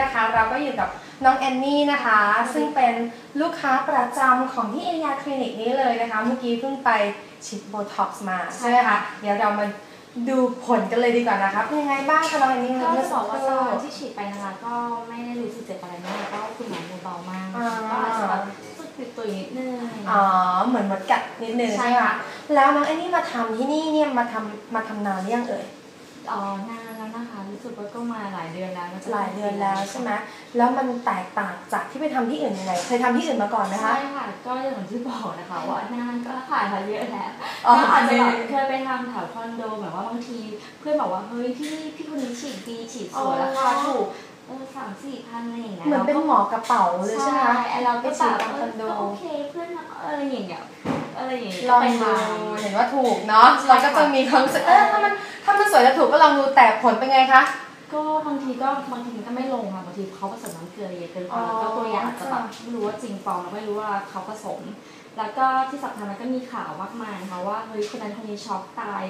นะคะ เราก็อยู่กับน้องแอนนี่นะคะ ซึ่งเป็นลูกค้าประจำของที่เอยาคลินิกนี้เลยนะคะ เมื่อกี้เพิ่งไปฉีดโบท็อกซ์มาใช่ไหมคะเดี๋ยวเรามาดูผลกันเลยดีกว่านะคะเป็นยังไงบ้างคะน้องแอนนี่ก็จะบอกว่าตอนที่ฉีดไปนะคะก็ไม่ได้รู้สึกเจ็บอะไรมากก็คุณหมอมืเบามากก็อาจจะแบบสุดตุยนิดนึงอ๋อเหมือนมดกัดนิดนึงใช่ค่ะแล้วน้องแอนนี่มาทำที่นี่เนี่ยมาทำมาทำนานหรือยังเอ่ย อ๋อนานแล้วนะคะรู้สึกว่าก็มาหลายเดือนแล้วะหลายเดือนแล้วใช่ไหมแล้วมันแตกต่างจากที่ไปทำที่อื่นยังไงเคยทำที่อื่นมาก่อนไหมคะ ใช่ค่ะก็อย่างที่บอกนะคะ ว่านานก็ผ่านมาเยอะแล้วอ๋อก็อาจจะแบบเคยไปทำแถวคอนโดแบบว่าบางที เพื่อนบอกว่าเฮ้ยพี่พี่คนนี้ฉีดดีฉีดสวยราคาถูกเออสามสี่พันอะไรอย่างเงี้ยเหมือนเป็นราก็หมอกระเป๋าเลยใช่ไหมคะไอ้เราก็ไปแบฉีดบตามคอนโดเออก็โอเคเพื่อนเราก็อะไรอย่างเงี้ยอะไรอย่างเงี้ยลองไปดูทำเห็นว่าถูกเนาะใช่เราก็ค่ะจะมีความรู้สึกเออถ้ามันถ้ามันสวยแล้วถูกก็ลองดูแต่ผลเป็นไงคะก็บางทีก็บางทีมันก็ไม่ลงค่ะบางทีเขาผสมน้ำเกลือเยอะเกินไปอ๋อแล้วก็ตัวอย่างอาจจะแบบค่ะไม่รู้ว่าจริงปลอมเราไม่รู้ว่าเขาผสม แล้วก็ที่สำคัญมันก็มีข่าวมากมายนะคะว่าเฮ้ยคนนั้นคนนี้ช็อกตาย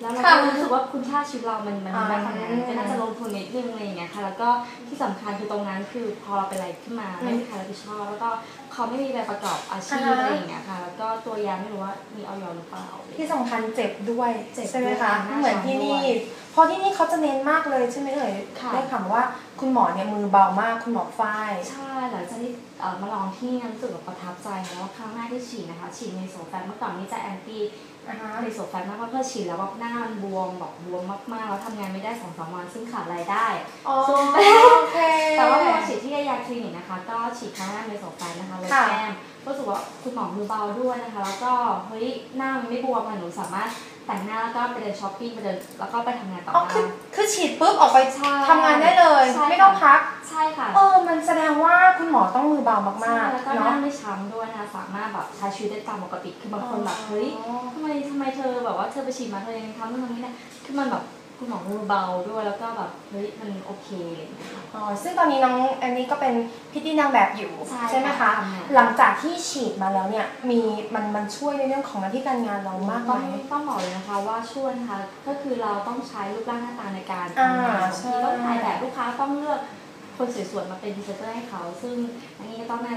แล้วเราก็รู้สึกว่าคุณค่าชีวิตเรามันมันอ่าได้ขนาดนั้นก็น่าจะลงทุนนิดนึงอะไรอย่างเงี้ยค่ะ แล้วก็ที่สำคัญคือตรงนั้นคือพอเราเป็นอะไรขึ้นมาไม่มีใครรับผิดชอบแล้วก็เขาไม่มีใบประกอบอาชีพอะไรอย่างเงี้ยค่ะ แล้วก็ตัวยาไม่รู้ว่ามีออยหรือเปล่า ที่สำคัญเจ็บด้วยเจ็บใช่ไหมคะด้วยเหมือนที่นี่หน้าช้ำด้วยเพราะที่นี่เขาจะเน้นมากเลยใช่ไหมเอ่ยค่ะได้ข่าวว่าคุณหมอเนี่ยมือเบามากคุณหมอฝ้ายใช่หลังจากที่เอ่อมาลองที่นี่รู้สึกแบบประทับใจค่ะแล้วครั้งแรกที่ฉีดนะคะฉีดเมโซแฟนเมื่อก่อนนี้จะแอนตี้ นะคะเมโซแฟนมากเพราะเพื่อฉีดแล้วแบบหน้ามันบวมแบบบวมมากๆแล้วทำงานไม่ได้สองสามวันซึ่งขาดรายได้อ๋อซูมไปโอเคแต่ว่าพอฉีดที่ยาคลินิกนะคะ ก็ฉีดครั้งแรกเมโซแฟนนะคะลดค่ะแก้มก็รู้สึกว่าคุณหมอมือเบาด้วยนะคะ แล้วก็เฮ้ยหน้ามันไม่บวมอะหนูสามารถ แต่งหน้าแล้วก็ไปเดินช้อปปิ้งไปเดินแล้วก็ไปทำงานต่ออ๋อได้คือคือฉีดปุ๊บออกไปใช่ทำงานได้เลย ใช่ ไม่ต้องพัก ใช่ค่ะเออ มันแสดงว่าคุณหมอต้องมือเบาใช่มากแล้วก็ๆหเนาะน้าไม่ช้ำด้วยนะคะสามารถแบบใช้ชีวิตได้ตามปกติคือบางคนแบบเฮ้ยทำไมทำไมเธอแบบว่าเธอไปฉีดมาเธอยังทำนู่นทำนี่ได้คือมันแบบ คุณหมอมือเบาด้วยแล้วก็แบบเฮ้ยมันโอเคอะไรอย่างเงี้ยค่ะ อ๋อซึ่งตอนนี้น้องอันนี้ก็เป็นพิตตี้นางแบบอยู่ใช่ไหมค่ะคะทำงานหลังจากที่ฉีดมาแล้วเนี่ยมีมันมันช่วยในเรื่องของหน้าที่การงานเรามากไหต้ม องต้องบอกเลยนะคะว่าช่วยนะคะก็คือเราต้องใช้รูปร่างหน้าตาในการอ่าทำงานบางใช่ ทีต้องถ่ายแบบลูกค้าต้องเลือกคนสวยๆมาเป็นพรีเซนเตอร์ให้เขา ซึ่งอันนี้ก็ต้องแน่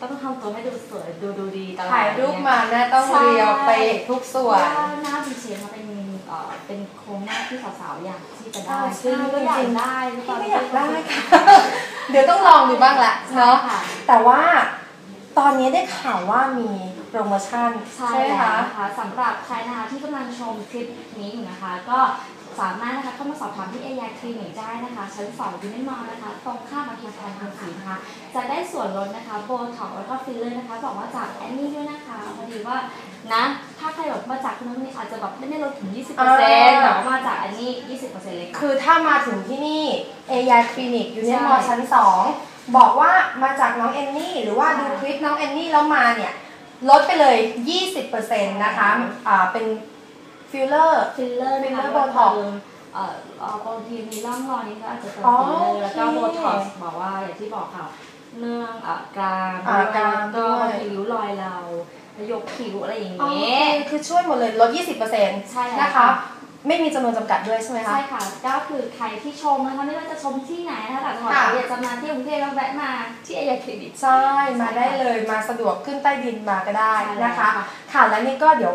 ต้องทำตัวให้ดูสวยดูดูดีตลอดถ่ายรูปเนี่มาหน้าต้องใช่เรียวไปทุกส่วน ว่าหน้าพีเชมาเป็น เอ่อเป็นโครงหน้าที่สาวๆอยากที่จะได้อ่าซึ่งใช่ก็อยาจริกงได้หรือเปพี่ล่าก็อยากได้ค่ะเดี๋ยวต้องลองดูบ้างแหละใช่เนาะค่ะแต่ว่าตอนนี้ได้ข่าวว่ามีโปรโมชั่นใช่ไหมแล้วคะนะคะสำหรับใครนะคะที่กำลังชมคลิปนี้อยู่นะคะ ก็สามารถนะคะเข้ามาสอบถามที่เอยาคลินิกได้นะคะ ชั้นสองยูนิมอลนะคะ ตรงข้ามอาคารทางทางสีนะคะจะได้ส่วนลดนะคะโบท็อกแล้วก็ฟิลเลอร์นะคะ บอกว่าจากแอนนี่ด้วยนะคะพอดีว่านะ ถ้าใครแบบมาจากคนนู้นนี่อาจจะแบบไม่ได้ลดถึง 20%แต่ว่ามาจากอันนี้ 20%เลยค่ะ คือถ้ามาถึงที่นี่เอยาคลินิกยูเนียนใช่มอชั้น 2 บอกว่ามาจากน้องเอนนี่ หรือว่าใช่ดูคลิปน้องเอนนี่แล้วมาเนี่ย ลดไปเลย 20%นะคะอ่าเป็นฟิลเลอร์ฟิลเลอร์นะคะ filler ว่า Botox เติมเอ่อเอ่อบางทีมีร่องรอยนี้ก็อาจจะเติมอ๋อฟิลเลอร์แล้วก็โอเคโบท็อกซ์บอกว่าอย่างที่บอกค่ะเนื่องอะกรามอ่ากรามก็ ยกคิ้วอะไรอย่างอ๋อเงี้ย คือช่วยหมดเลยลด 20%ใช่แล้วนะคะไม่มีจำนวนจำกัดด้วยใช่ไหมคะ ใช่ค่ะก็คือใครที่ชมนะคะไม่ว่าจะชมที่ไหนนะคะแต่ขอค่ะ อยากจะมาที่กรุงเทพก็แวะมาที่เอยาคลินิก ใช่ มาได้เลยมาสะดวกขึ้นใต้ดินมาก็ได้ใช่แล้วนะคะค่ะค่ะแล้วนี่ก็เดี๋ยว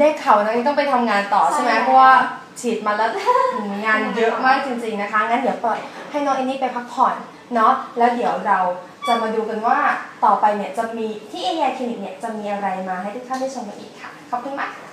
ได้ข่าวนะนี่ต้องไปทำงานต่อใช่ไหมใช่แล้วเพราะว่าฉีดมาแล้วอืมงานเยอะมากจริง ๆนะคะ งั้นเดี๋ยวปล่อยให้น้องเอนนี่ไปพักผ่อนเนาะแล้วเดี๋ยวเรา จะมาดูกันว่าต่อไปเนี่ยจะมีที่เอเ a คลินิกเนี่ยจะมีอะไรมาให้ทุกท่านได้ชมกันอีกค่ะ ขอบคุณมากค่ะ